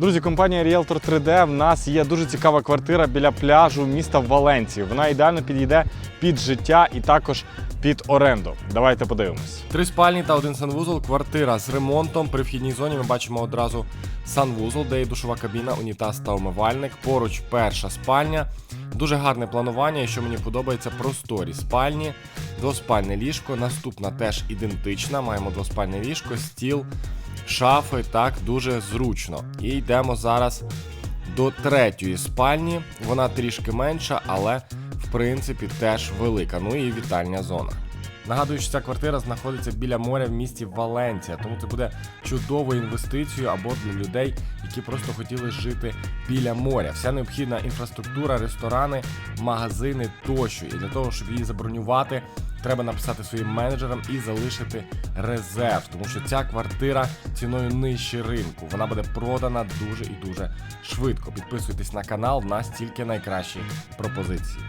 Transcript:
Друзі, компанія Realtor 3D. В нас є дуже цікава квартира біля пляжу міста Валенції. Вона ідеально підійде під життя і також під оренду. Давайте подивимось. Три спальні та один санвузол, квартира з ремонтом. При вхідній зоні ми бачимо одразу санвузол, де є душова кабіна, унітаз та умивальник. Поруч перша спальня. Дуже гарне планування, і що мені подобається, просторі спальні, двоспальне ліжко. Наступна теж ідентична. Маємо двоспальне ліжко, стіл, шафи. Так, дуже зручно. І йдемо зараз до третьої спальні. Вона трішки менша, але в принципі теж велика. Ну і вітальня зона. Нагадую, що ця квартира знаходиться біля моря в місті Валенція, тому це буде чудовою інвестицією або для людей, які просто хотіли жити біля моря. Вся необхідна інфраструктура, ресторани, магазини тощо. І для того, щоб її забронювати, треба написати своїм менеджерам і залишити резерв, тому що ця квартира ціною нижче ринку. Вона буде продана дуже і дуже швидко. Підписуйтесь на канал, в нас тільки найкращі пропозиції.